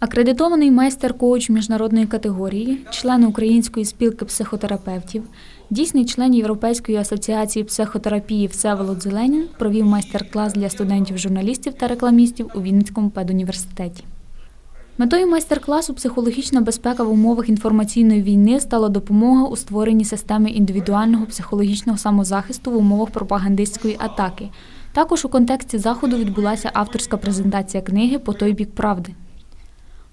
Акредитований майстер-коуч міжнародної категорії, член Української спілки психотерапевтів, дійсний член Європейської асоціації психотерапії Всеволод Зеленін провів майстер-клас для студентів-журналістів та рекламістів у Вінницькому педуніверситеті. Метою майстер-класу психологічна безпека в умовах інформаційної війни стала допомога у створенні системи індивідуального психологічного самозахисту в умовах пропагандистської атаки. Також у контексті заходу відбулася авторська презентація книги По той бік правди.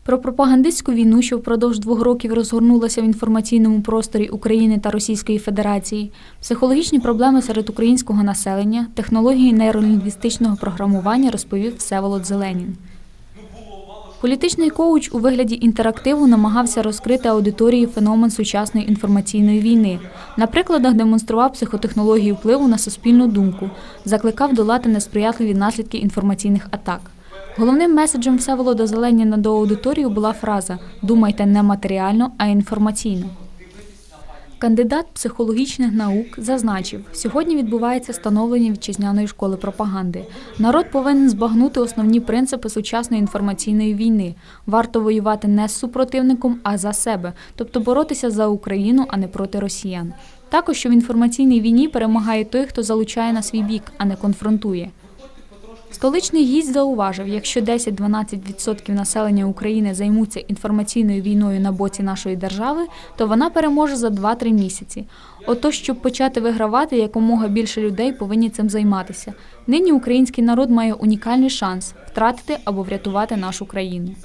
Про пропагандистську війну, що впродовж двох років розгорнулася в інформаційному просторі України та Російської Федерації, психологічні проблеми серед українського населення, технології нейролінгвістичного програмування розповів Всеволод Зеленін. Політичний коуч у вигляді інтерактиву намагався розкрити аудиторії феномен сучасної інформаційної війни. На прикладах демонстрував психотехнології впливу на суспільну думку, закликав долати несприятливі наслідки інформаційних атак. Головним меседжем Всеволода Зеленіна до аудиторії була фраза Думайте не матеріально, а інформаційно. Кандидат психологічних наук зазначив, сьогодні відбувається становлення вітчизняної школи пропаганди. Народ повинен збагнути основні принципи сучасної інформаційної війни. Варто воювати не з супротивником, а за себе, тобто боротися за Україну, а не проти росіян. Також що в інформаційній війні перемагає той, хто залучає на свій бік, а не конфронтує. Столичний гість зауважив, якщо 10-12% населення України займуться інформаційною війною на боці нашої держави, то вона переможе за 2-3 місяці. Отож, щоб почати вигравати, якомога більше людей повинні цим займатися. Нині український народ має унікальний шанс втратити або врятувати нашу країну.